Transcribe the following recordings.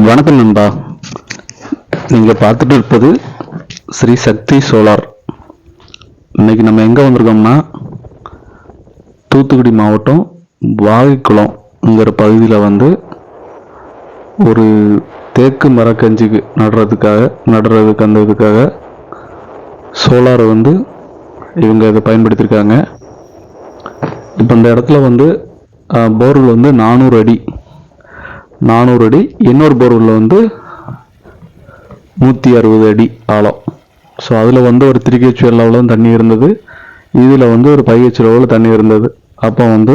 வணக்கம் நண்பா. நீங்கள் பார்த்துட்டு இருப்பது ஸ்ரீ சக்தி சோலார். இன்னைக்கு நம்ம எங்கே வந்திருக்கோம்னா தூத்துக்குடி மாவட்டம் வாகைக்குளம்ங்கிற பகுதியில் வந்து ஒரு தேக்கு மரக்கஞ்சிக்கு நடுறதுக்காக நடுறதுக்கு அந்த இதுக்காக சோலாரை வந்து இவங்க இதை பயன்படுத்தியிருக்காங்க. இப்போ இந்த இடத்துல வந்து போர்வெல் வந்து நானூறு அடி நானூறு அடி இன்னொரு போர்வெல்ல வந்து நூற்றி அறுபது அடி ஆழம். ஸோ அதில் வந்து ஒரு த்ரீ ஹெச் லெவலில் தண்ணி இருந்தது. இதில் வந்து ஒரு ஃபைவ் ஹெச் லெவலில் தண்ணி இருந்தது. அப்போ வந்து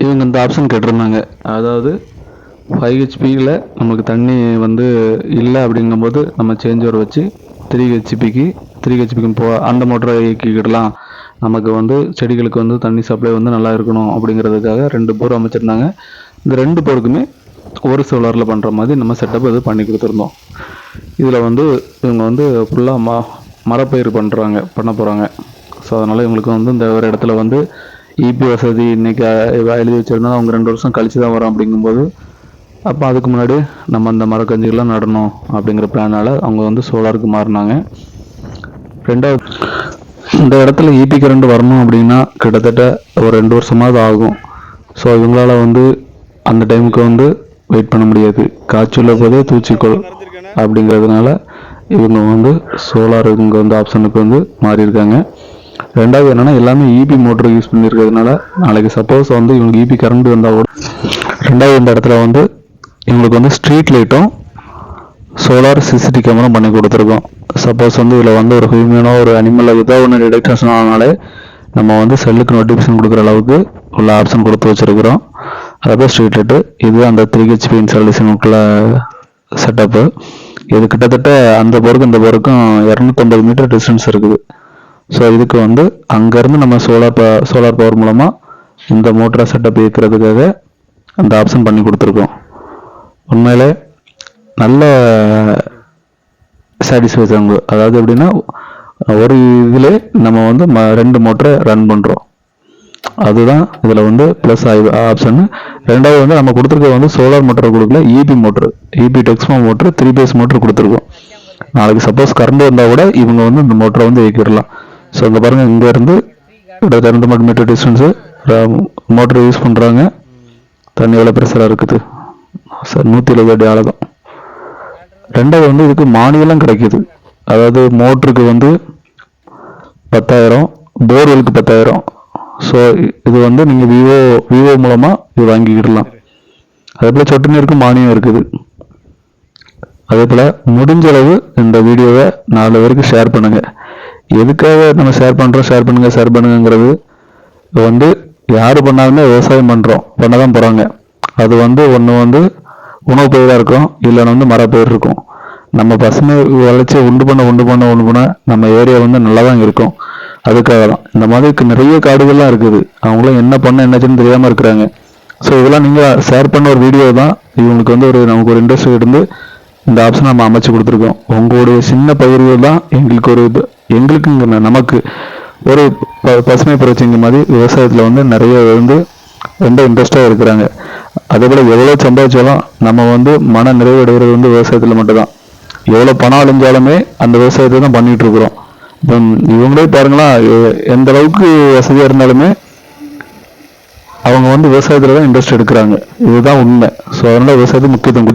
இவங்க இந்த ஆப்ஷன் கேட்டிருந்தாங்க. அதாவது ஃபைவ் ஹெச்பியில் நமக்கு தண்ணி வந்து இல்லை அப்படிங்கும்போது நம்ம சேஞ்ச் ஓவர் வச்சு த்ரீ ஹெச்பிக்கு த்ரீ ஹெச்பிக்கு போ அந்த மோட்டரை இயக்கிக்கிடலாம். நமக்கு வந்து செடிகளுக்கு வந்து தண்ணி சப்ளை வந்து நல்லா இருக்கணும் அப்படிங்கிறதுக்காக ரெண்டு போர் அமைச்சிருந்தாங்க. இந்த ரெண்டு போருக்குமே ஒரு சோலாரில் பண்ணுற மாதிரி நம்ம செட்டப் இது பண்ணி கொடுத்துருந்தோம். இதில் வந்து இவங்க வந்து ஃபுல்லாக ம மரப்பயிர் பண்ணுறாங்க பண்ண போகிறாங்க ஸோ அதனால் இவங்களுக்கு வந்து இந்த ஒரு இடத்துல வந்து இபி வசதி இன்றைக்கி எழுதி வச்சுருந்தா அவங்க ரெண்டு வருஷம் கழிச்சு தான் வரோம் அப்படிங்கும்போது அப்போ அதுக்கு முன்னாடி நம்ம அந்த மரக்கஞ்சிகள்லாம் நடணும் அப்படிங்கிற பிளானால் அவங்க வந்து சோலாருக்கு மாறினாங்க. ரெண்டாவது இந்த இடத்துல ஈபி கரண்ட் வரணும் அப்படின்னா கிட்டத்தட்ட ஒரு ரெண்டு வருஷமாவது ஆகும். ஸோ இவங்களால வந்து அந்த டைமுக்கு வந்து வெயிட் பண்ண முடியாது. காய்ச்சல் போதே தூச்சிக்கொள் அப்படிங்கிறதுனால இவங்க வந்து சோலார் இவங்க வந்து ஆப்ஷனுக்கு வந்து மாறியிருக்காங்க. ரெண்டாவது என்னன்னா எல்லாமே இபி மோட்டர் யூஸ் பண்ணியிருக்கிறதுனால நாளைக்கு சப்போஸ் வந்து இவங்க இபி கரண்ட் வந்தால் கூட ரெண்டாவது இந்த இடத்துல வந்து இவங்களுக்கு வந்து ஸ்ட்ரீட் லைட்டும் சோலார் சிசிடி கேமரா பண்ணி கொடுத்துருக்கோம். சப்போஸ் வந்து இதில் வந்து ஒரு ஹியூமனோ ஒரு அனிமலோ ஏதோ ஒன்று டிடெக்டேஷன் ஆனாலே நம்ம வந்து செல்லுக்கு நோட்டிஃபிகேஷன் கொடுக்குற அளவுக்கு உள்ள ஆப்ஷன் கொடுத்து வச்சிருக்கிறோம். அதாவது ஸ்ட்ரீட் லைட்டு இது அந்த த்ரீ ஹெச்பி இன்ஸ்டாலேஷனுக்குள்ள செட்டப்பு இது கிட்டத்தட்ட அந்த போருக்கு இந்த போருக்கும் இரநூத்தம்பது மீட்டர் டிஸ்டன்ஸ் இருக்குது. ஸோ இதுக்கு வந்து அங்கேருந்து நம்ம சோலார் ப சோலார் பவர் மூலமாக இந்த மோட்டரை செட்டப் இயக்கிறதுக்காக அந்த ஆப்ஷன் பண்ணி கொடுத்துருக்கோம். உண்மையிலே நல்ல சாட்டிஸ்ஃபைஸ் அதாவது எப்படின்னா ஒரு இதில் நம்ம வந்து ம- ரெண்டு மோட்டரை ரன் பண்ணுறோம் அதுதான் இதில் வந்து ப்ளஸ் ஆப்ஷன் ரெண்டாவது வந்து நம்ம கொடுத்துருக்க வந்து சோலார் மோட்டர் கொடுக்கல EB motor EB Texmo motor three phase motor கொடுத்துருக்கோம். நாளைக்கு சப்போஸ் கரண்ட் இருந்தால் கூட இவங்க வந்து இந்த மோட்டரை வந்து இயக்கிடலாம். ஸோ இங்கே பாருங்கள் இங்கேருந்து ரெண்டு மணி மீட்டர் டிஸ்டன்ஸு மோட்டர் யூஸ் பண்ணுறாங்க தண்ணி எவ்வளோ ப்ரெஷராக இருக்குது. சார் நூற்றி எழுபது அடி ஆழகம் ரெண்டாவது வந்து இதுக்கு மானியெல்லாம் கிடைக்குது. அதாவது மோட்டருக்கு வந்து பத்தாயிரம் போர்வெலுக்கு பத்தாயிரம். ஸோ இது வந்து நீங்கள் விவோ விவோ மூலமாக இது வாங்கிக்கிடலாம். அதே போல் சொட்டு நீருக்கு மானியம் இருக்குது. அதே போல் முடிஞ்ச அளவு இந்த வீடியோவை நாலு பேருக்கு ஷேர் பண்ணுங்கள் எதுக்காக நம்ம ஷேர் பண்ணுறோம் ஷேர் பண்ணுங்கள் ஷேர் பண்ணுங்கிறது வந்து யார் பண்ணாலுமே விவசாயம் பண்ணுறோம் பண்ண தான் போகிறாங்க அது வந்து ஒன்று வந்து உணவு பயிராக இருக்கும் இல்லைன்னா வந்து மரப்பயிர் இருக்கும். நம்ம பசுமை வளர்ச்சி உண்டு பண்ண உண்டு பண்ண உண்டு பண்ண நம்ம ஏரியா வந்து நல்லா தான் இருக்கும். அதுக்காக தான். இந்த மாதிரி நிறைய காடுகள்லாம் இருக்குது. அவங்களும் என்ன பண்ண என்னச்சுன்னு தெரியாமல் இருக்கிறாங்க. ஸோ இதெல்லாம் நீங்கள் ஷேர் பண்ண ஒரு வீடியோ தான். இவங்களுக்கு வந்து ஒரு நமக்கு ஒரு இன்ட்ரெஸ்ட் இருந்து இந்த ஆப்ஷன் நம்ம அமைச்சு கொடுத்துருக்கோம். உங்களுடைய சின்ன பயிர்கள் தான் எங்களுக்கு ஒரு இது- நமக்கு ஒரு ப- பசுமை புரட்சிங்க மாதிரி விவசாயத்தில் வந்து நிறைய வந்து ரொம்ப இன்ட்ரெஸ்டாக இருக்கிறாங்க. அதே போல் எவ்வளோ சம்பாதிச்சாலும் நம்ம வந்து மன நிறைவு அடைகிறது வந்து விவசாயத்தில் மட்டும்தான். எவ்வளோ பணம் அழிஞ்சாலுமே அந்த விவசாயத்தை தான் பண்ணிட்டு இருக்கிறோம். இப்போ இவங்களே பாருங்களா எந்த அளவுக்கு வசதியாக இருந்தாலுமே அவங்க வந்து விவசாயத்தில் தான் இன்ட்ரெஸ்ட் எடுக்கிறாங்க. இதுதான் உண்மை. ஸோ அதனால விவசாயத்துக்கு முக்கியத்துவம்